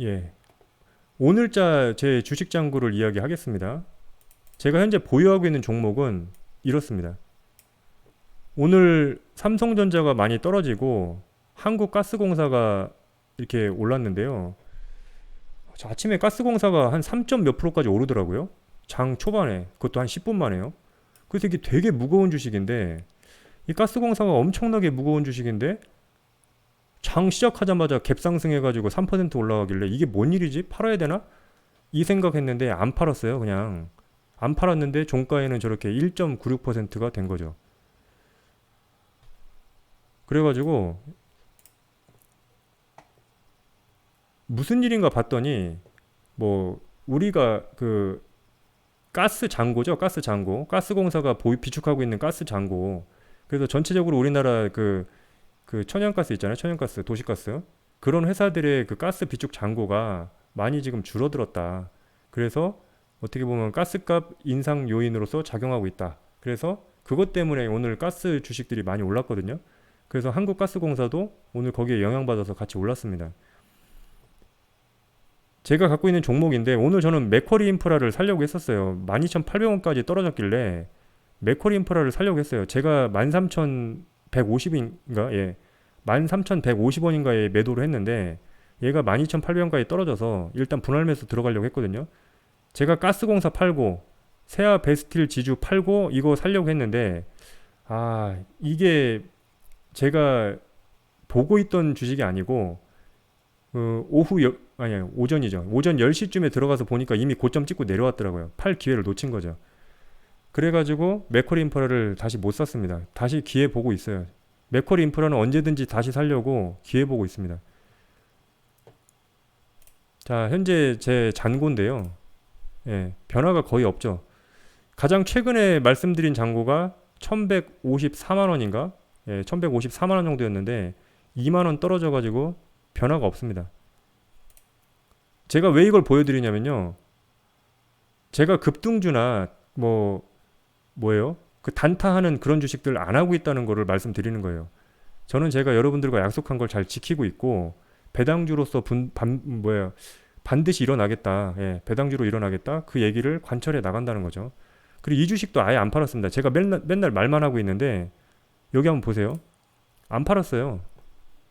예. 오늘자 제 주식 잔고를 이야기하겠습니다. 제가 현재 보유하고 있는 종목은 이렇습니다. 오늘 삼성전자가 많이 떨어지고 한국가스공사가 이렇게 올랐는데요. 저 아침에 가스공사가 한 3. 몇 프로까지 오르더라고요. 장 초반에 그것도 한 10분 만에요. 그래서 이게 되게 무거운 주식인데 이 가스공사가 엄청나게 무거운 주식인데 장 시작하자마자 갭상승해가지고 3% 올라가길래 이게 뭔 일이지? 팔아야 되나? 이 생각했는데 안 팔았어요. 그냥 안 팔았는데 종가에는 저렇게 1.96%가 된 거죠. 그래가지고 무슨 일인가 봤더니 뭐 우리가 그 가스 잔고죠. 가스 잔고. 가스 공사가 보유 비축하고 있는 가스 잔고. 그래서 전체적으로 우리나라 그, 그 천연가스 있잖아요. 천연가스, 도시가스. 그런 회사들의 그 가스 비축 잔고가 많이 지금 줄어들었다. 그래서 어떻게 보면 가스값 인상 요인으로서 작용하고 있다. 그래서 그것 때문에 오늘 가스 주식들이 많이 올랐거든요. 그래서 한국가스공사도 오늘 거기에 영향받아서 같이 올랐습니다. 제가 갖고 있는 종목인데 오늘 저는 맥쿼리 인프라를 살려고 했었어요. 12,800원까지 떨어졌길래 맥쿼리 인프라를 살려고 했어요. 제가 13,150인가? 예. 13,150원인가에 매도를 했는데 얘가 12,800원까지 떨어져서 일단 분할 매수 들어가려고 했거든요. 제가 가스공사 팔고 세아 베스틸 지주 팔고 이거 살려고 했는데 아, 이게 제가 보고 있던 주식이 아니고 어, 오후 여, 아니 오전이죠. 오전 10시쯤에 들어가서 보니까 이미 고점 찍고 내려왔더라고요. 팔 기회를 놓친 거죠. 그래가지고 맥쿼리 인프라를 다시 못 샀습니다. 다시 기회 보고 있어요. 맥쿼리 인프라는 언제든지 다시 살려고 기회 보고 있습니다. 자, 현재 제 잔고인데요. 예, 변화가 거의 없죠. 가장 최근에 말씀드린 잔고가 1154만 원인가? 예, 1154만 원 정도였는데 2만 원 떨어져 가지고 변화가 없습니다. 제가 왜 이걸 보여드리냐면요. 제가 급등주나 뭐 뭐예요? 그 단타하는 그런 주식들 안 하고 있다는 거를 말씀드리는 거예요. 저는 제가 여러분들과 약속한 걸 잘 지키고 있고 배당주로서 분, 반, 뭐야 반드시 일어나겠다. 예, 배당주로 일어나겠다. 그 얘기를 관철해 나간다는 거죠. 그리고 이 주식도 아예 안 팔았습니다. 제가 맨날, 맨날 말만 하고 있는데 여기 한번 보세요. 안 팔았어요.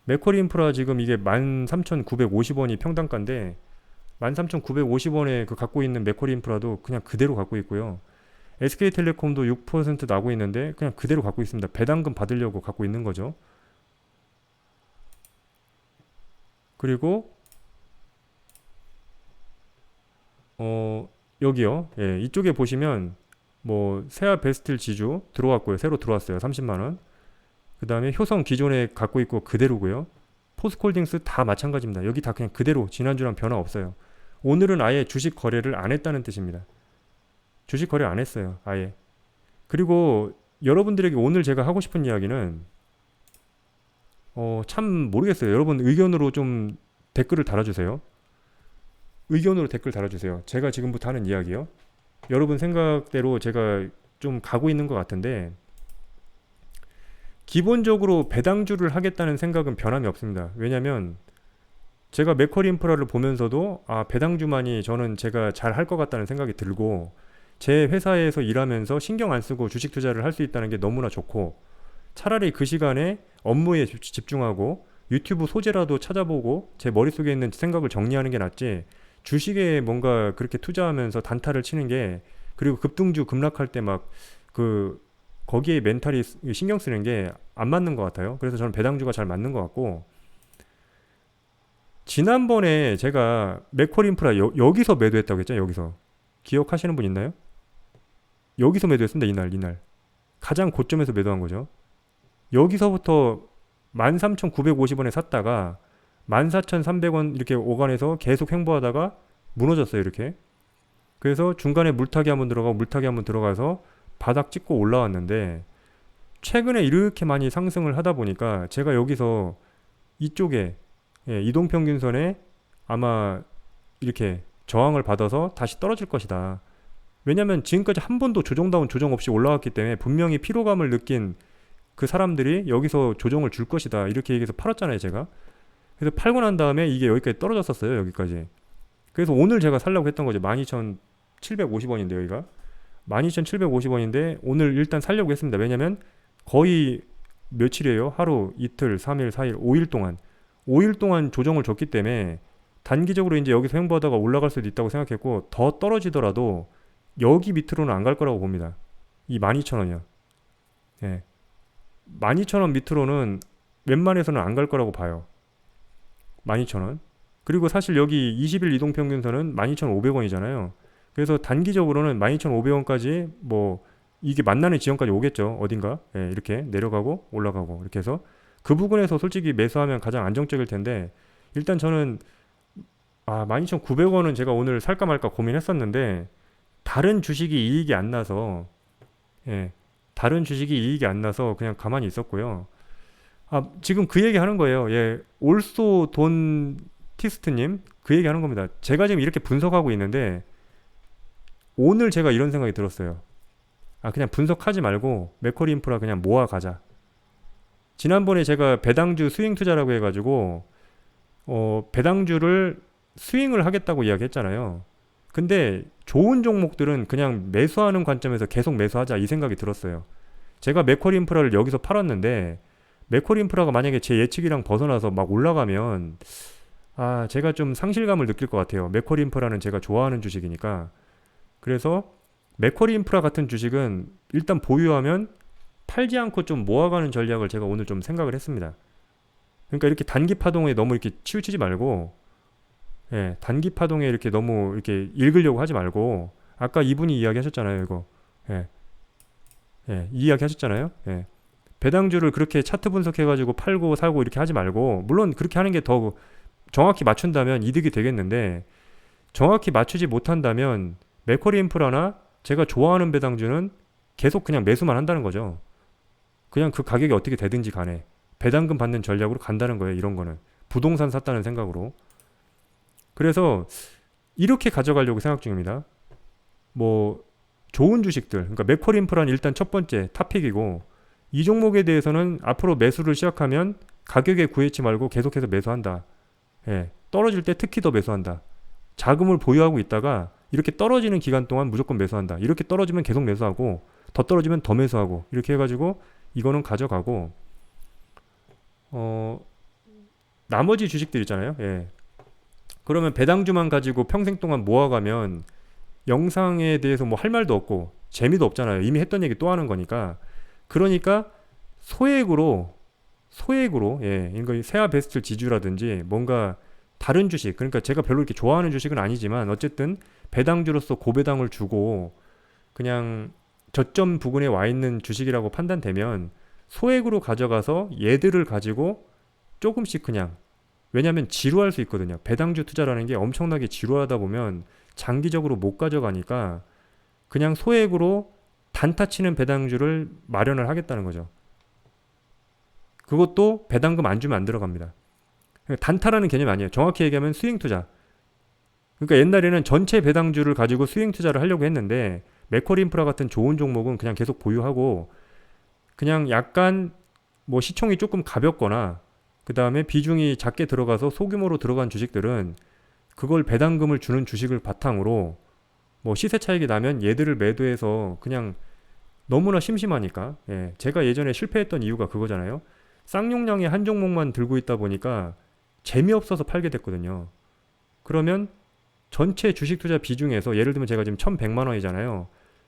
맥쿼리 인프라 지금 이게 13,950원이 평단가인데 13,950원에 그 갖고 있는 맥쿼리 인프라도 그냥 그대로 갖고 있고요. SK텔레콤도 6% 나고 있는데 그냥 그대로 갖고 있습니다. 배당금 받으려고 갖고 있는 거죠. 그리고 어 여기요. 예, 이쪽에 보시면 뭐 세아 베스틸 지주 들어왔고요. 새로 들어왔어요. 30만 원. 그 다음에 효성 기존에 갖고 있고 그대로고요. 포스콜딩스 다 마찬가지입니다. 여기 다 그냥 그대로 지난주랑 변화 없어요. 오늘은 아예 주식 거래를 안 했다는 뜻입니다. 주식 거래 안 했어요. 아예. 그리고 여러분들에게 오늘 제가 하고 싶은 이야기는 어, 참 모르겠어요. 여러분 의견으로 좀 댓글을 달아주세요. 의견으로 댓글 달아주세요. 제가 지금부터 하는 이야기요. 여러분 생각대로 제가 좀 가고 있는 것 같은데 기본적으로 배당주를 하겠다는 생각은 변함이 없습니다. 왜냐면 제가 맥쿼리 인프라를 보면서도 아 배당주만이 저는 제가 잘 할 것 같다는 생각이 들고 제 회사에서 일하면서 신경 안 쓰고 주식 투자를 할 수 있다는 게 너무나 좋고 차라리 그 시간에 업무에 집중하고 유튜브 소재라도 찾아보고 제 머릿속에 있는 생각을 정리하는 게 낫지 주식에 뭔가 그렇게 투자하면서 단타를 치는 게 그리고 급등주 급락할 때 막 그 거기에 멘탈이 신경 쓰는 게 안 맞는 것 같아요. 그래서 저는 배당주가 잘 맞는 것 같고 지난번에 제가 맥콜 인프라 여, 여기서 매도했다고 했죠. 여기서 기억하시는 분 있나요? 여기서 매도했습니다. 이날 이날 가장 고점에서 매도한 거죠. 여기서부터 13,950원에 샀다가 14,300원 이렇게 오간에서 계속 횡보하다가 무너졌어요. 이렇게. 그래서 중간에 물타기 한번 들어가고 물타기 한번 들어가서 바닥 찍고 올라왔는데 최근에 이렇게 많이 상승을 하다 보니까 제가 여기서 이쪽에 예, 이동평균선에 아마 이렇게 저항을 받아서 다시 떨어질 것이다. 왜냐하면 지금까지 한 번도 조정다운 조정 없이 올라왔기 때문에 분명히 피로감을 느낀 그 사람들이 여기서 조정을 줄 것이다. 이렇게 얘기해서 팔았잖아요, 제가. 그래서 팔고 난 다음에 이게 여기까지 떨어졌었어요. 여기까지. 그래서 오늘 제가 살라고 했던 거죠. 12,750원인데 여기가 12,750원인데 오늘 일단 살려고 했습니다. 왜냐면 거의 며칠이에요? 하루, 이틀, 3일, 4일, 5일 동안 5일 동안 조정을 줬기 때문에 단기적으로 이제 여기서 횡보하다가 올라갈 수도 있다고 생각했고 더 떨어지더라도 여기 밑으로는 안 갈 거라고 봅니다. 이 12,000원이요. 예. 12,000원 밑으로는 웬만해서는 안 갈 거라고 봐요. 12,000원. 그리고 사실 여기 20일 이동 평균선은 12,500원이잖아요. 그래서 단기적으로는 12,500원까지 뭐 이게 만나는 지점까지 오겠죠. 어딘가. 예, 이렇게 내려가고 올라가고 이렇게 해서 그 부분에서 솔직히 매수하면 가장 안정적일 텐데 일단 저는 아 12,900원은 제가 오늘 살까 말까 고민했었는데 다른 주식이 이익이 안 나서 예, 다른 주식이 이익이 안 나서 그냥 가만히 있었고요. 아, 지금 그 얘기 하는 거예요. 예, 올소 돈 티스트님 그 얘기 하는 겁니다. 제가 지금 이렇게 분석하고 있는데 오늘 제가 이런 생각이 들었어요. 아, 그냥 분석하지 말고 맥커리 인프라 그냥 모아 가자. 지난번에 제가 배당주 스윙 투자라고 해가지고 어, 배당주를 스윙을 하겠다고 이야기했잖아요. 근데 좋은 종목들은 그냥 매수하는 관점에서 계속 매수하자 이 생각이 들었어요. 제가 맥커리 인프라를 여기서 팔았는데 맥커리 인프라가 만약에 제 예측이랑 벗어나서 막 올라가면 아 제가 좀 상실감을 느낄 것 같아요. 맥커리 인프라는 제가 좋아하는 주식이니까 그래서 맥커리 인프라 같은 주식은 일단 보유하면 팔지 않고 좀 모아가는 전략을 제가 오늘 좀 생각을 했습니다. 그러니까 이렇게 단기 파동에 너무 이렇게 치우치지 말고 예, 단기 파동에 이렇게 너무 이렇게 읽으려고 하지 말고 아까 이분이 이야기하셨잖아요, 이거. 예. 예, 이 이야기 하셨잖아요. 예. 배당주를 그렇게 차트 분석해 가지고 팔고 사고 이렇게 하지 말고 물론 그렇게 하는 게 더 정확히 맞춘다면 이득이 되겠는데 정확히 맞추지 못한다면 맥커리 인프라나 제가 좋아하는 배당주는 계속 그냥 매수만 한다는 거죠. 그냥 그 가격이 어떻게 되든지 간에 배당금 받는 전략으로 간다는 거예요. 이런 거는 부동산 샀다는 생각으로. 그래서 이렇게 가져가려고 생각 중입니다. 뭐 좋은 주식들, 그러니까 인프라는 일단 첫 번째 탑픽이고 이 종목에 대해서는 앞으로 매수를 시작하면 가격에 구애치 말고 계속해서 매수한다. 예, 떨어질 때 특히 더 매수한다. 자금을 보유하고 있다가 이렇게 떨어지는 기간 동안 무조건 매수한다. 이렇게 떨어지면 계속 매수하고 더 떨어지면 더 매수하고 이렇게 해가지고 이거는 가져가고 어 나머지 주식들 있잖아요. 예. 그러면 배당주만 가지고 평생 동안 모아가면 영상에 대해서 뭐 할 말도 없고 재미도 없잖아요. 이미 했던 얘기 또 하는 거니까. 그러니까 소액으로 소액으로 예, 이거 세아 베스트 지주라든지 뭔가 다른 주식 그러니까 제가 별로 이렇게 좋아하는 주식은 아니지만 어쨌든 배당주로서 고배당을 주고 그냥 저점 부근에 와 있는 주식이라고 판단되면 소액으로 가져가서 얘들을 가지고 조금씩 그냥 왜냐하면 지루할 수 있거든요. 배당주 투자라는 게 엄청나게 지루하다 보면 장기적으로 못 가져가니까 그냥 소액으로 단타 치는 배당주를 마련을 하겠다는 거죠. 그것도 배당금 안 주면 안 들어갑니다. 단타라는 개념이 아니에요. 정확히 얘기하면 수익 투자. 그러니까 옛날에는 전체 배당주를 가지고 수익 투자를 하려고 했는데 맥커리 인프라 같은 좋은 종목은 그냥 계속 보유하고 그냥 약간 뭐 시총이 조금 가볍거나 그 다음에 비중이 작게 들어가서 소규모로 들어간 주식들은 그걸 배당금을 주는 주식을 바탕으로 뭐 시세 차익이 나면 얘들을 매도해서 그냥 너무나 심심하니까 예, 제가 예전에 실패했던 이유가 그거잖아요. 쌍용량의 한 종목만 들고 있다 보니까 재미없어서 팔게 됐거든요. 그러면 전체 주식 투자 비중에서 예를 들면 제가 지금 1100만 원이잖아요.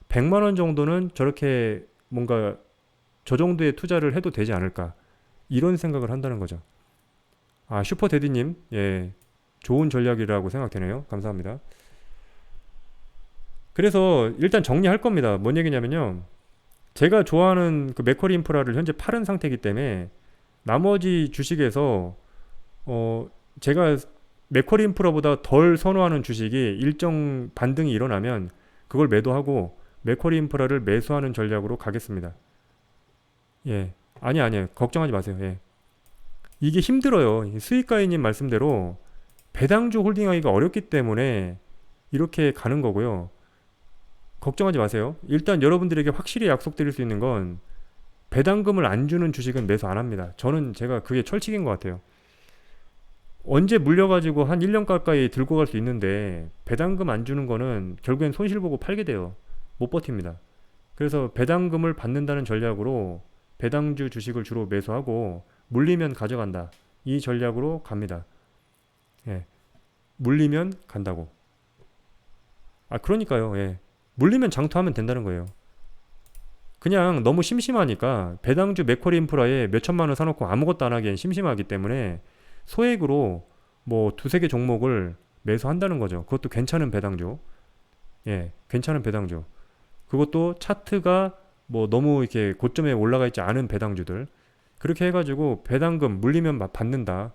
100만 원 정도는 저렇게 뭔가 저 정도의 투자를 해도 되지 않을까. 이런 생각을 한다는 거죠. 아, 슈퍼데디님, 예, 좋은 전략이라고 생각되네요. 감사합니다. 그래서 일단 정리할 겁니다. 뭔 얘기냐면요. 제가 좋아하는 그 맥커리 인프라를 현재 팔은 상태이기 때문에 나머지 주식에서 어 제가 맥커리 인프라보다 덜 선호하는 주식이 일정 반등이 일어나면 그걸 매도하고 맥커리 인프라를 매수하는 전략으로 가겠습니다. 예. 아니 아니에요. 걱정하지 마세요. 예. 이게 힘들어요. 수익가이님 말씀대로 배당주 홀딩하기가 어렵기 때문에 이렇게 가는 거고요. 걱정하지 마세요. 일단 여러분들에게 확실히 약속드릴 수 있는 건 배당금을 안 주는 주식은 매수 안 합니다. 저는 제가 그게 철칙인 것 같아요. 언제 물려가지고 한 1년 가까이 들고 갈 수 있는데 배당금 안 주는 거는 결국엔 손실 보고 팔게 돼요. 못 버팁니다. 그래서 배당금을 받는다는 전략으로 배당주 주식을 주로 매수하고 물리면 가져간다. 이 전략으로 갑니다. 예. 물리면 간다고. 아, 그러니까요. 예. 물리면 장투하면 된다는 거예요. 그냥 너무 심심하니까 배당주 맥쿼리 인프라에 몇 천만 원 사놓고 아무것도 안 하기엔 심심하기 때문에 소액으로 뭐 두세 개 종목을 매수한다는 거죠. 그것도 괜찮은 배당주. 예, 괜찮은 배당주. 그것도 차트가 뭐 너무 이렇게 고점에 올라가 있지 않은 배당주들. 그렇게 해가지고 배당금 물리면 막 받는다.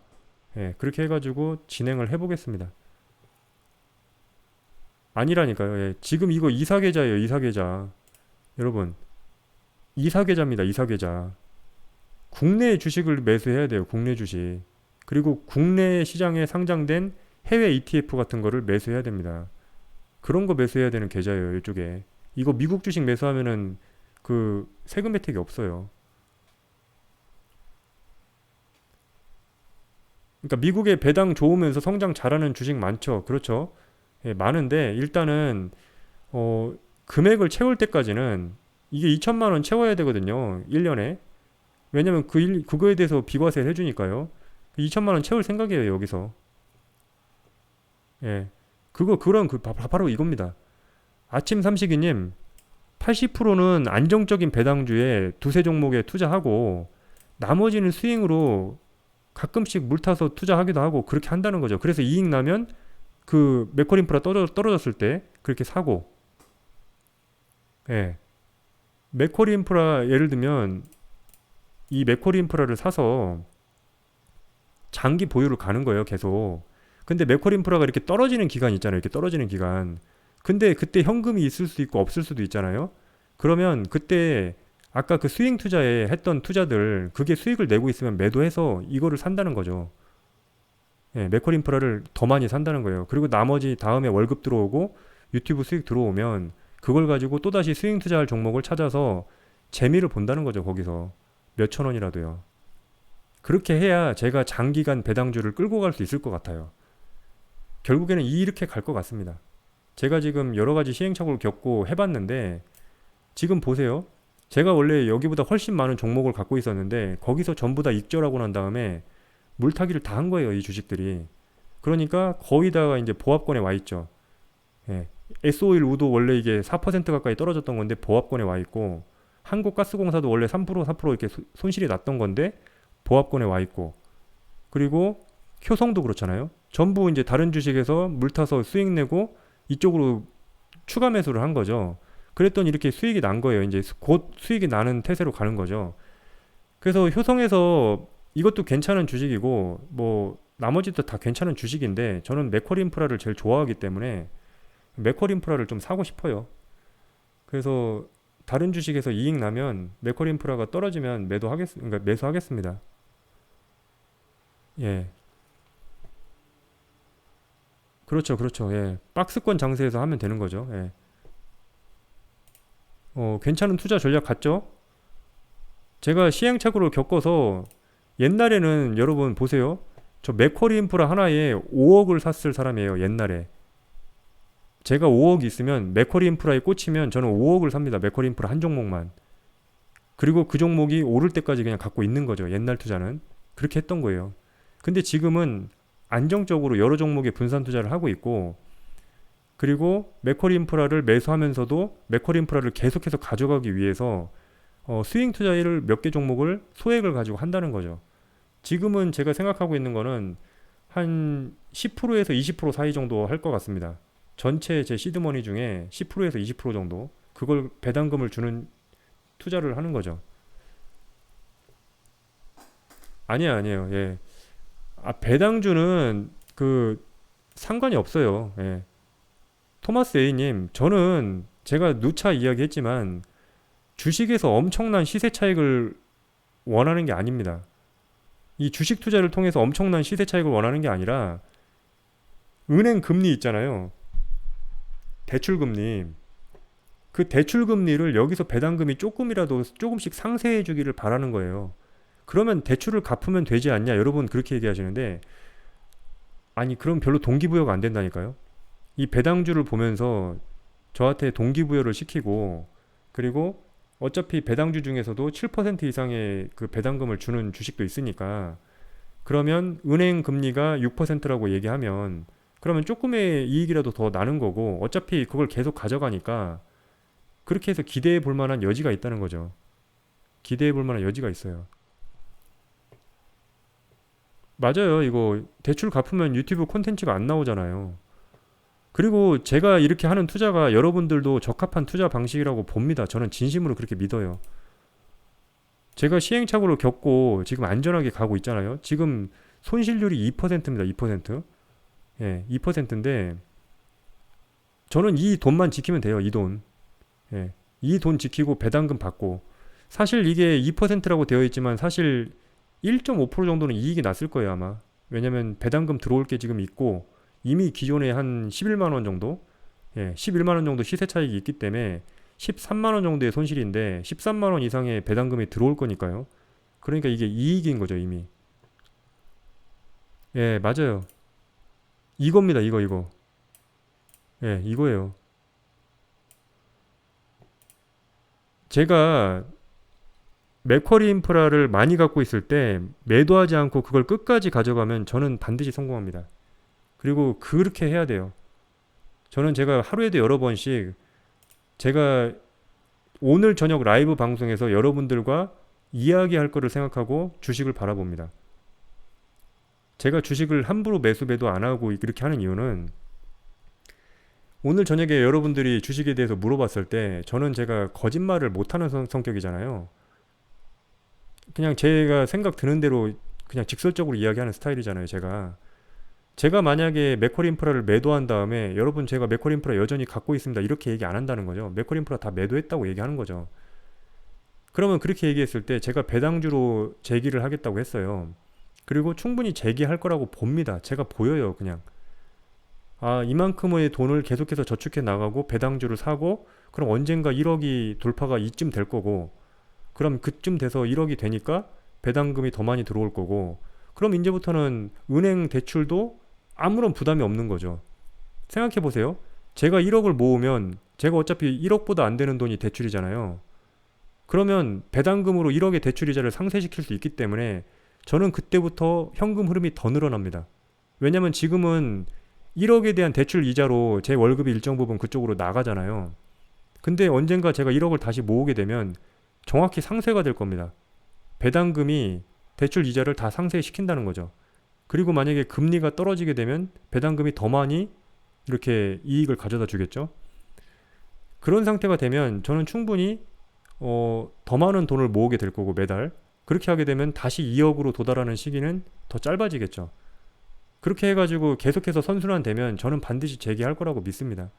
예, 그렇게 해가지고 진행을 해보겠습니다. 아니라니까요. 예, 지금 이거 이사계좌예요, 이사계좌. 여러분, 이사계좌입니다, 이사계좌. 국내 주식을 매수해야 돼요, 국내 주식. 그리고 국내 시장에 상장된 해외 ETF 같은 거를 매수해야 됩니다. 그런 거 매수해야 되는 계좌예요, 이쪽에. 이거 미국 주식 매수하면은 그 세금 혜택이 없어요. 그러니까 미국의 배당 좋으면서 성장 잘하는 주식 많죠. 그렇죠. 예, 많은데 일단은 어 금액을 채울 때까지는 이게 2천만 원 채워야 되거든요. 1년에. 왜냐면 그 일, 그거에 대해서 비과세를 해주니까요. 2천만 원 채울 생각이에요, 여기서. 예. 그거, 그런, 그, 바- 바로 이겁니다. 아침 삼식이 님, 80%는 안정적인 배당주에 두세 종목에 투자하고, 나머지는 스윙으로 가끔씩 물 타서 투자하기도 하고, 그렇게 한다는 거죠. 그래서 이익 나면, 그, 맥커린프라 떨어, 떨어졌을 때, 그렇게 사고, 예. 맥쿼리 인프라 예를 들면 이 맥쿼리 인프라를 사서 장기 보유를 가는 거예요, 계속. 근데 맥쿼리 인프라가 이렇게 떨어지는 기간 있잖아요. 이렇게 떨어지는 기간. 근데 그때 현금이 있을 수도 있고 없을 수도 있잖아요. 그러면 그때 아까 그 스윙 투자에 했던 투자들 그게 수익을 내고 있으면 매도해서 이거를 산다는 거죠. 예, 맥쿼리 인프라를 더 많이 산다는 거예요. 그리고 나머지 다음에 월급 들어오고 유튜브 수익 들어오면 그걸 가지고 또다시 스윙 투자할 종목을 찾아서 재미를 본다는 거죠, 거기서. 몇천 원이라도요. 그렇게 해야 제가 장기간 배당주를 끌고 갈 수 있을 것 같아요. 결국에는 이렇게 갈 것 같습니다. 제가 지금 여러 가지 시행착오를 겪고 해봤는데, 지금 보세요. 제가 원래 여기보다 훨씬 많은 종목을 갖고 있었는데, 거기서 전부 다 익절하고 난 다음에 물타기를 다 한 거예요, 이 주식들이. 그러니까 거의 다가 이제 보합권에 와 있죠. 예. S-오일 우도 원래 이게 4% 가까이 떨어졌던 건데 보합권에 와 있고 한국가스공사도 원래 3% 4% 이렇게 소- 손실이 났던 건데 보합권에 와 있고 그리고 효성도 그렇잖아요. 전부 이제 다른 주식에서 물 타서 수익 내고 이쪽으로 추가 매수를 한 거죠. 그랬더니 이렇게 수익이 난 거예요. 이제 수- 곧 수익이 나는 태세로 가는 거죠. 그래서 효성에서 이것도 괜찮은 주식이고 뭐 나머지도 다 괜찮은 주식인데 저는 맥쿼리 인프라를 제일 좋아하기 때문에 맥쿼리 인프라를 좀 사고 싶어요. 그래서 다른 주식에서 이익 나면 맥쿼리 인프라가 떨어지면 매도하겠, 그러니까 매수하겠습니다. 예. 그렇죠, 그렇죠. 예. 박스권 장세에서 하면 되는 거죠. 예. 어, 괜찮은 투자 전략 같죠? 제가 시행착오를 겪어서 옛날에는 여러분 보세요. 저 맥쿼리 인프라 하나에 5억을 샀을 사람이에요. 옛날에. 제가 5억 있으면 맥쿼리 인프라에 꽂히면 저는 5억을 삽니다. 맥쿼리 인프라 한 종목만. 그리고 그 종목이 오를 때까지 그냥 갖고 있는 거죠. 옛날 투자는. 그렇게 했던 거예요. 근데 지금은 안정적으로 여러 종목에 분산 투자를 하고 있고 그리고 맥쿼리 인프라를 매수하면서도 맥쿼리 인프라를 계속해서 가져가기 위해서 어, 스윙 투자를 몇 개 종목을 소액을 가지고 한다는 거죠. 지금은 제가 생각하고 있는 거는 한 10%에서 20% 사이 정도 할 것 같습니다. 전체 제 시드머니 중에 10%에서 20% 정도 그걸 배당금을 주는 투자를 하는 거죠. 아니에요, 아니에요. 예. 아, 배당주는 그 상관이 없어요. 예. 토마스 A님, 저는 제가 누차 이야기했지만 주식에서 엄청난 시세 차익을 원하는 게 아닙니다. 이 주식 투자를 통해서 엄청난 시세 차익을 원하는 게 아니라 은행 금리 있잖아요. 대출 금리. 그 대출 금리를 여기서 배당금이 조금이라도 조금씩 상쇄해 주기를 바라는 거예요. 그러면 대출을 갚으면 되지 않냐? 여러분 그렇게 얘기하시는데 아니 그럼 별로 동기부여가 안 된다니까요. 이 배당주를 보면서 저한테 동기부여를 시키고 그리고 어차피 배당주 중에서도 7% 이상의 그 배당금을 주는 주식도 있으니까 그러면 은행 금리가 6%라고 얘기하면 그러면 조금의 이익이라도 더 나는 거고 어차피 그걸 계속 가져가니까 그렇게 해서 기대해 볼 만한 여지가 있다는 거죠. 기대해 볼 만한 여지가 있어요. 맞아요. 이거 대출 갚으면 유튜브 콘텐츠가 안 나오잖아요. 그리고 제가 이렇게 하는 투자가 여러분들도 적합한 투자 방식이라고 봅니다. 저는 진심으로 그렇게 믿어요. 제가 시행착오를 겪고 지금 안전하게 가고 있잖아요. 지금 손실률이 2%입니다. 2%. 예, 2%인데 저는 이 돈만 지키면 돼요. 이 돈. 예. 이 돈 지키고 배당금 받고 사실 이게 2%라고 되어 있지만 사실 1.5% 정도는 이익이 났을 거예요, 아마. 왜냐면 배당금 들어올 게 지금 있고 이미 기존에 한 11만 원 정도, 예, 11만 원 정도 시세 차익이 있기 때문에 13만 원 정도의 손실인데 13만 원 이상의 배당금이 들어올 거니까요. 그러니까 이게 이익인 거죠, 이미. 예, 맞아요. 이겁니다, 이거, 이거. 예, 이거예요. 제가 맥쿼리 인프라를 많이 갖고 있을 때 매도하지 않고 그걸 끝까지 가져가면 저는 반드시 성공합니다. 그리고 그렇게 해야 돼요. 저는 제가 하루에도 여러 번씩 제가 오늘 저녁 라이브 방송에서 여러분들과 이야기할 거를 생각하고 주식을 바라봅니다. 제가 주식을 함부로 매수 매도 안 하고 이렇게 하는 이유는 오늘 저녁에 여러분들이 주식에 대해서 물어봤을 때 저는 제가 거짓말을 못하는 성, 성격이잖아요. 그냥 제가 생각 드는 대로 그냥 직설적으로 이야기하는 스타일이잖아요, 제가. 제가 만약에 맥쿼리 인프라를 매도한 다음에 여러분 제가 맥쿼리 인프라 여전히 갖고 있습니다. 이렇게 얘기 안 한다는 거죠. 맥쿼리 인프라 다 매도했다고 얘기하는 거죠. 그러면 그렇게 얘기했을 때 제가 배당주로 제기를 하겠다고 했어요. 그리고 충분히 제기할 거라고 봅니다. 제가 보여요, 그냥. 아, 이만큼의 돈을 계속해서 저축해 나가고 배당주를 사고 그럼 언젠가 1억이 돌파가 이쯤 될 거고 그럼 그쯤 돼서 1억이 되니까 배당금이 더 많이 들어올 거고 그럼 이제부터는 은행 대출도 아무런 부담이 없는 거죠. 생각해 보세요. 제가 1억을 모으면 제가 어차피 1억보다 안 되는 돈이 대출이잖아요. 그러면 배당금으로 1억의 대출 이자를 상쇄시킬 수 있기 때문에 저는 그때부터 현금 흐름이 더 늘어납니다. 왜냐면 지금은 1억에 대한 대출 이자로 제 월급이 일정 부분 그쪽으로 나가잖아요. 근데 언젠가 제가 1억을 다시 모으게 되면 정확히 상쇄가 될 겁니다. 배당금이 대출 이자를 다 상쇄시킨다는 거죠. 그리고 만약에 금리가 떨어지게 되면 배당금이 더 많이 이렇게 이익을 가져다 주겠죠. 그런 상태가 되면 저는 충분히 어, 더 많은 돈을 모으게 될 거고 매달 그렇게 하게 되면 다시 2억으로 도달하는 시기는 더 짧아지겠죠. 그렇게 해가지고 계속해서 선순환 되면 저는 반드시 재기할 거라고 믿습니다.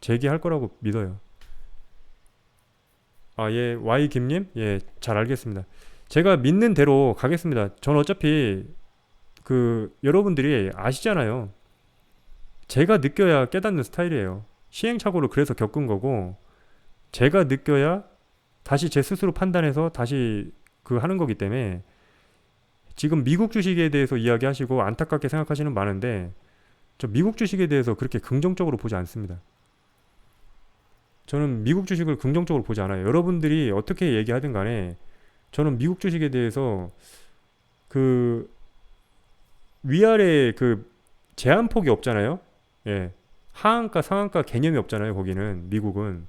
재기할 거라고 믿어요. 아, 예, Y 김님? 예, 잘 알겠습니다. 제가 믿는 대로 가겠습니다. 전 어차피 그 여러분들이 아시잖아요. 제가 느껴야 깨닫는 스타일이에요. 시행착오를 그래서 겪은 거고 제가 느껴야 다시 제 스스로 판단해서 다시 그 하는 거기 때문에 지금 미국 주식에 대해서 이야기하시고 안타깝게 생각하시는 많은데 저 미국 주식에 대해서 그렇게 긍정적으로 보지 않습니다. 저는 미국 주식을 긍정적으로 보지 않아요. 여러분들이 어떻게 얘기하든 간에 저는 미국 주식에 대해서 그 위아래 그 제한 폭이 없잖아요. 예. 하한가 상한가 개념이 없잖아요. 거기는 미국은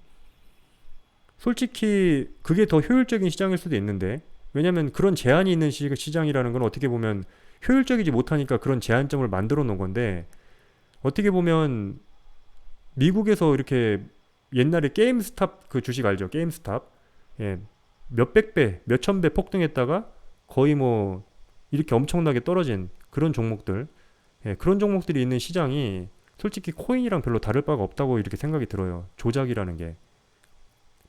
솔직히 그게 더 효율적인 시장일 수도 있는데 왜냐면 그런 제한이 있는 시, 시장이라는 건 어떻게 보면 효율적이지 못하니까 그런 제한점을 만들어 놓은 건데 어떻게 보면 미국에서 이렇게 옛날에 게임스탑 그 주식 알죠? 게임스탑. 예. 몇백 배, 몇천 배 폭등했다가 거의 뭐 이렇게 엄청나게 떨어진 그런 종목들. 예, 그런 종목들이 있는 시장이 솔직히 코인이랑 별로 다를 바가 없다고 이렇게 생각이 들어요. 조작이라는 게.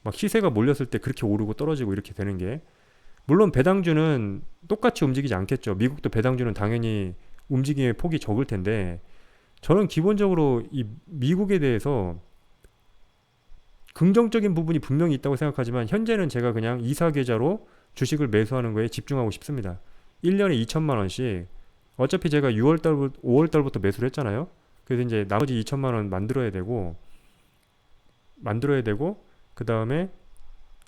막 시세가 몰렸을 때 그렇게 오르고 떨어지고 이렇게 되는 게. 물론 배당주는 똑같이 움직이지 않겠죠. 미국도 배당주는 당연히 움직임의 폭이 적을 텐데 저는 기본적으로 이 미국에 대해서 긍정적인 부분이 분명히 있다고 생각하지만 현재는 제가 그냥 이사 계좌로 주식을 매수하는 거에 집중하고 싶습니다. 1년에 2천만 원씩 어차피 제가 6월 달부터 5월 달부터 매수를 했잖아요. 그래서 이제 나머지 2천만 원 만들어야 되고 만들어야 되고 그 다음에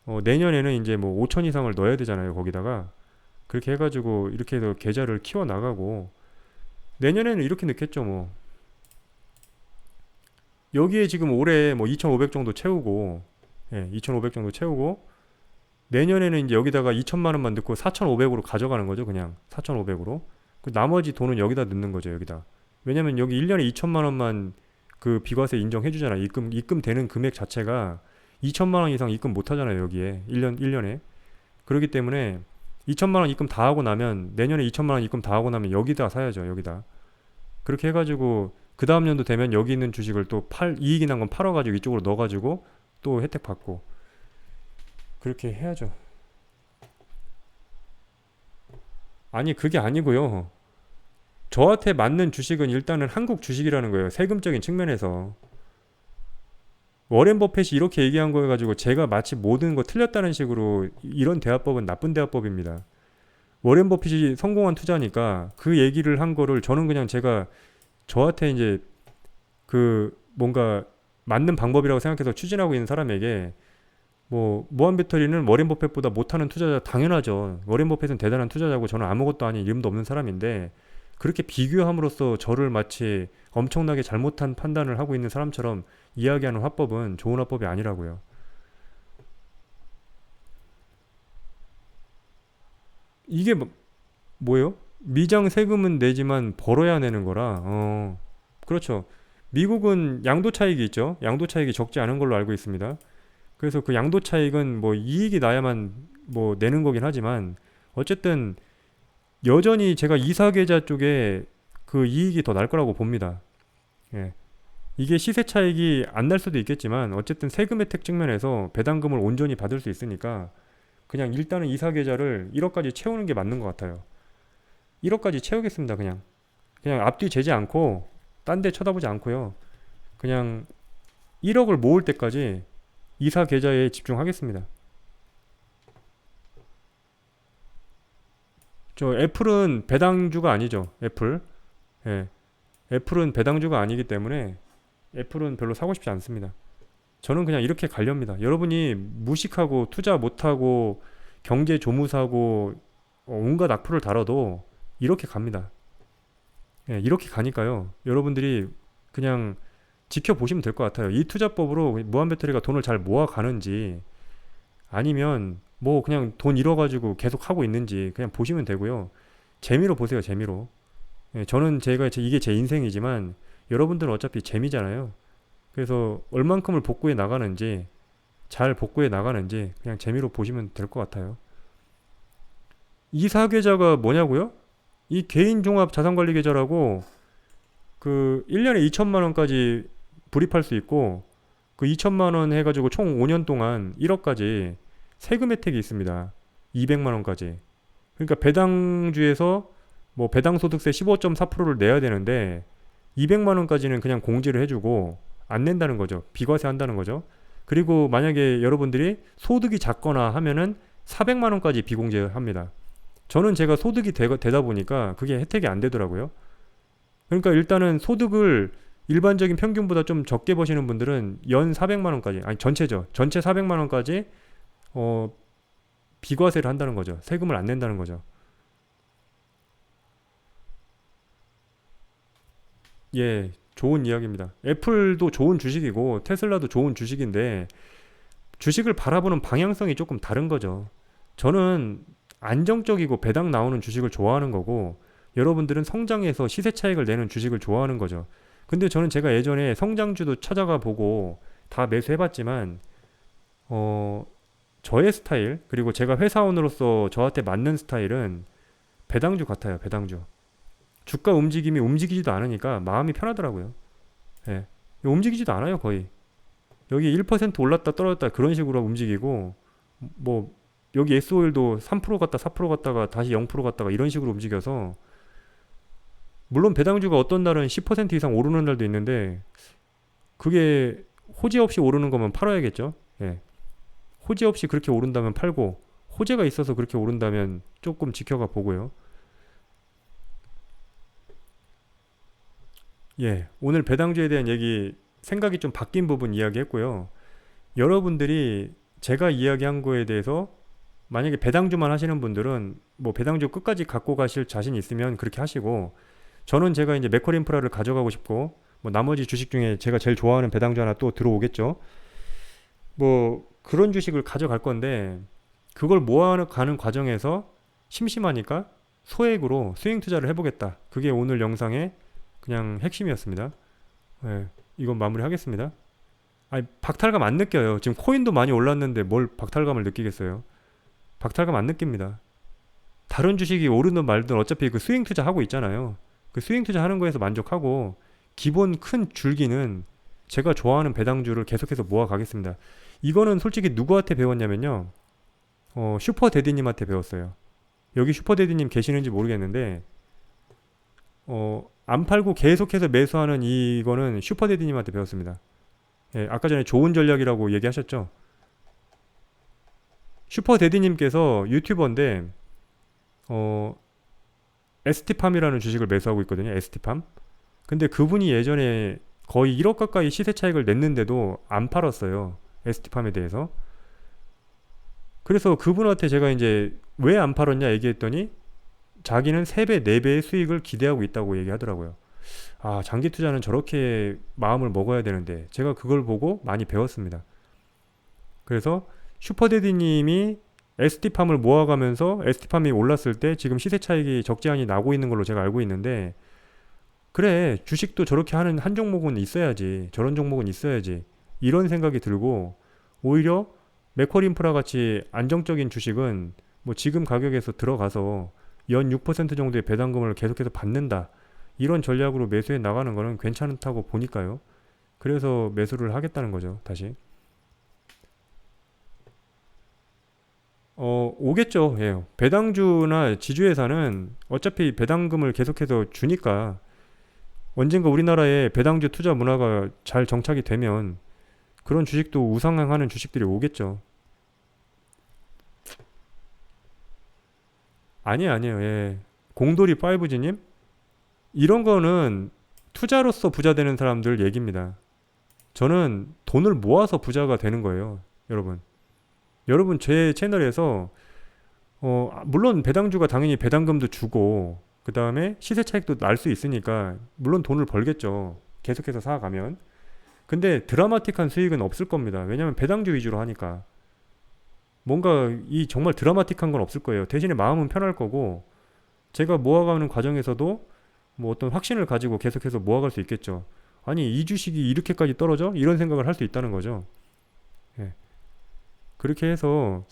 어, 내년에는 이제 뭐 5천 이상을 넣어야 되잖아요. 거기다가 그렇게 해가지고 이렇게 해서 계좌를 키워 나가고 내년에는 이렇게 넣겠죠. 뭐 여기에 지금 올해 뭐 2,500 정도 채우고 예, 2,500 정도 채우고 내년에는 이제 여기다가 2천만 원만 넣고 4,500으로 가져가는 거죠. 그냥 4,500으로. 그 나머지 돈은 여기다 넣는 거죠. 여기다. 왜냐면 여기 1년에 2천만 원만 그 비과세 인정해 주잖아요. 입금 입금 되는 금액 자체가 2천만 원 이상 입금 못 하잖아요. 여기에 1년 1년에. 그렇기 때문에 2천만 원 입금 다 하고 나면 내년에 2천만 원 입금 다 하고 나면 여기다 사야죠. 여기다. 그렇게 해 가지고 그 다음 년도 되면 여기 있는 주식을 또 팔 이익이 난 건 팔아 가지고 이쪽으로 넣어 가지고 또 혜택 받고 그렇게 해야죠. 아니 그게 아니고요. 저한테 맞는 주식은 일단은 한국 주식이라는 거예요. 세금적인 측면에서. 워렌 버핏이 이렇게 얘기한 거여 가지고 제가 마치 모든 거 틀렸다는 식으로 이런 대화법은 나쁜 대화법입니다. 워렌 버핏이 성공한 투자니까 그 얘기를 한 거를 저는 그냥 제가 저한테 이제 그 뭔가 맞는 방법이라고 생각해서 추진하고 있는 사람에게 뭐 모한 배터리는 워렌 버핏보다 못하는 투자자 당연하죠. 워렌 버핏은 대단한 투자자고 저는 아무것도 아닌 이름도 없는 사람인데 그렇게 비교함으로써 저를 마치 엄청나게 잘못한 판단을 하고 있는 사람처럼 이야기하는 화법은 좋은 화법이 아니라고요. 이게 뭐, 뭐예요? 미장 세금은 내지만 벌어야 내는 거라. 어, 그렇죠. 미국은 양도 차익이 있죠. 양도 차익이 적지 않은 걸로 알고 있습니다. 그래서 그 양도 차익은 뭐 이익이 나야만 뭐 내는 거긴 하지만 어쨌든 여전히 제가 이사 계좌 쪽에 그 이익이 더 날 거라고 봅니다. 예. 이게 시세 차익이 안 날 수도 있겠지만 어쨌든 세금 혜택 측면에서 배당금을 온전히 받을 수 있으니까 그냥 일단은 이사 계좌를 1억까지 채우는 게 맞는 것 같아요. 1억까지 채우겠습니다. 그냥 그냥 앞뒤 재지 않고 딴 데 쳐다보지 않고요. 그냥 1억을 모을 때까지 이사 계좌에 집중하겠습니다. 저 애플은 배당주가 아니죠. 애플. 예. 애플은 배당주가 아니기 때문에 애플은 별로 사고 싶지 않습니다. 저는 그냥 이렇게 가렵니다. 여러분이 무식하고 투자 못하고 경제 조무사고 어, 온갖 악플을 달아도 이렇게 갑니다. 예, 이렇게 가니까요. 여러분들이 그냥 지켜보시면 될 것 같아요. 이 투자법으로 무한 배터리가 돈을 잘 모아가는지 아니면 뭐 그냥 돈 잃어가지고 계속 하고 있는지 그냥 보시면 되고요. 재미로 보세요, 재미로. 예, 저는 제가 제- 이게 제 인생이지만 여러분들은 어차피 재미잖아요. 그래서 얼만큼을 복구해 나가는지 잘 복구해 나가는지 그냥 재미로 보시면 될 것 같아요. 이 사 계좌가 뭐냐고요? 이 개인 종합 자산 관리 계좌라고 그 1년에 2천만 원까지 불입할 수 있고 그 2천만 원 해 가지고 총 5년 동안 1억까지 세금 혜택이 있습니다. 200만 원까지. 그러니까 배당주에서 뭐 배당 소득세 15.4%를 내야 되는데 200만 원까지는 그냥 공제를 해 주고 안 낸다는 거죠. 비과세 한다는 거죠. 그리고 만약에 여러분들이 소득이 작거나 하면은 400만 원까지 비공제합니다. 저는 제가 소득이 되, 되다 보니까 그게 혜택이 안 되더라고요. 그러니까 일단은 소득을 일반적인 평균보다 좀 적게 버시는 분들은 연 400만 원까지 아니 전체죠. 전체 400만 원까지 어 비과세를 한다는 거죠. 세금을 안 낸다는 거죠. 예, 좋은 이야기입니다. 애플도 좋은 주식이고 테슬라도 좋은 주식인데 주식을 바라보는 방향성이 조금 다른 거죠. 저는 안정적이고 배당 나오는 주식을 좋아하는 거고 여러분들은 성장해서 시세 차익을 내는 주식을 좋아하는 거죠. 근데 저는 제가 예전에 성장주도 찾아가 보고 다 매수해봤지만 어 저의 스타일 그리고 제가 회사원으로서 저한테 맞는 스타일은 배당주 같아요. 배당주. 주가 움직임이 움직이지도 않으니까 마음이 편하더라고요. 예. 움직이지도 않아요, 거의. 여기 1% 올랐다 떨어졌다 그런 식으로 움직이고 뭐 여기 SO일도 3% 갔다 4% 갔다가 다시 0% 갔다가 이런 식으로 움직여서 물론 배당주가 어떤 날은 10% 이상 오르는 날도 있는데 그게 호재 없이 오르는 거면 팔아야겠죠. 예. 호재 없이 그렇게 오른다면 팔고 호재가 있어서 그렇게 오른다면 조금 지켜가 보고요. 예, 오늘 배당주에 대한 얘기 생각이 좀 바뀐 부분 이야기했고요. 여러분들이 제가 이야기한 거에 대해서 만약에 배당주만 하시는 분들은 뭐 배당주 끝까지 갖고 가실 자신 있으면 그렇게 하시고 저는 제가 이제 맥컬 인프라를 가져가고 싶고 뭐 나머지 주식 중에 제가 제일 좋아하는 배당주 하나 또 들어오겠죠. 뭐 그런 주식을 가져갈 건데 그걸 모아가는 과정에서 심심하니까 소액으로 스윙 투자를 해보겠다. 그게 오늘 영상의 그냥 핵심이었습니다. 예, 이건 마무리하겠습니다. 아니, 박탈감 안 느껴요. 지금 코인도 많이 올랐는데 뭘 박탈감을 느끼겠어요. 박탈감 안 느낍니다. 다른 주식이 오르든 말든 어차피 그 스윙 투자 하고 있잖아요. 그 스윙 투자 하는 거에서 만족하고 기본 큰 줄기는 제가 좋아하는 배당주를 계속해서 모아 가겠습니다. 이거는 솔직히 누구한테 배웠냐면요. 어, 슈퍼데디님한테 배웠어요. 여기 슈퍼데디님 계시는지 모르겠는데, 어, 안 팔고 계속해서 매수하는 이거는 슈퍼데디님한테 배웠습니다. 예, 아까 전에 좋은 전략이라고 얘기하셨죠? 슈퍼데디님께서 유튜버인데, 어, ST팜이라는 주식을 매수하고 있거든요. ST팜. 근데 그분이 예전에 거의 1억 가까이 시세 차익을 냈는데도 안 팔았어요. ST팜에 대해서. 그래서 그분한테 제가 이제 왜 안 팔았냐 얘기했더니 자기는 3배, 4배의 수익을 기대하고 있다고 얘기하더라고요. 아, 장기 투자는 저렇게 마음을 먹어야 되는데 제가 그걸 보고 많이 배웠습니다. 그래서 슈퍼데디님이 ST팜을 모아가면서 ST팜이 올랐을 때 지금 시세 차익이 적지 않이 나고 있는 걸로 제가 알고 있는데 그래 주식도 저렇게 하는 한 종목은 있어야지 저런 종목은 있어야지 이런 생각이 들고 오히려 맥쿼리 인프라 같이 안정적인 주식은 뭐 지금 가격에서 들어가서 연 6% 정도의 배당금을 계속해서 받는다 이런 전략으로 매수해 나가는 거는 괜찮다고 보니까요. 그래서 매수를 하겠다는 거죠 다시 어, 오겠죠. 예. 배당주나 지주회사는 어차피 배당금을 계속해서 주니까 언젠가 우리나라에 배당주 투자 문화가 잘 정착이 되면 그런 주식도 우상향하는 주식들이 오겠죠. 아니에요, 아니에요. 예. 공돌이 5G님? 이런 거는 투자로서 부자 되는 사람들 얘기입니다. 저는 돈을 모아서 부자가 되는 거예요, 여러분. 여러분 제 채널에서 어 물론 배당주가 당연히 배당금도 주고 그 다음에 시세 차익도 날 수 있으니까 물론 돈을 벌겠죠. 계속해서 사가면. 근데 드라마틱한 수익은 없을 겁니다. 왜냐하면 배당주 위주로 하니까. 뭔가 이 정말 드라마틱한 건 없을 거예요. 대신에 마음은 편할 거고 제가 모아가는 과정에서도 뭐 어떤 확신을 가지고 계속해서 모아갈 수 있겠죠. 아니 이 주식이 이렇게까지 떨어져? 이런 생각을 할 수 있다는 거죠. 예. 그렇게 해서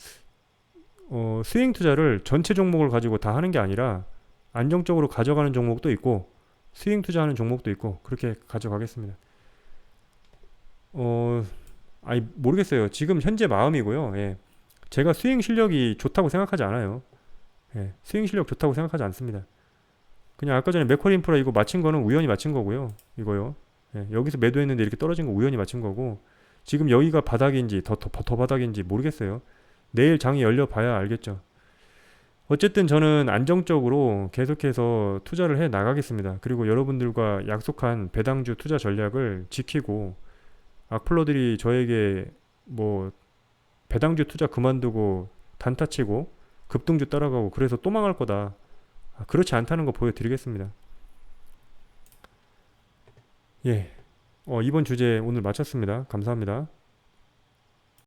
어, 스윙 투자를 전체 종목을 가지고 다 하는 게 아니라 안정적으로 가져가는 종목도 있고 스윙 투자하는 종목도 있고 그렇게 가져가겠습니다. 어, 아니 모르겠어요. 지금 현재 마음이고요. 예. 제가 스윙 실력이 좋다고 생각하지 않아요. 예. 스윙 실력 좋다고 생각하지 않습니다. 그냥 아까 전에 맥쿼리 인프라 이거 맞힌 거는 우연히 맞힌 거고요. 이거요. 예. 여기서 매도했는데 이렇게 떨어진 거 우연히 맞힌 거고 지금 여기가 바닥인지 더, 더, 더 바닥인지 모르겠어요. 내일 장이 열려 봐야 알겠죠. 어쨌든 저는 안정적으로 계속해서 투자를 해 나가겠습니다. 그리고 여러분들과 약속한 배당주 투자 전략을 지키고 악플러들이 저에게 뭐 배당주 투자 그만두고 단타 치고 급등주 따라가고 그래서 또 망할 거다. 아, 그렇지 않다는 거 보여드리겠습니다. 예. 어, 이번 주제 오늘 마쳤습니다. 감사합니다.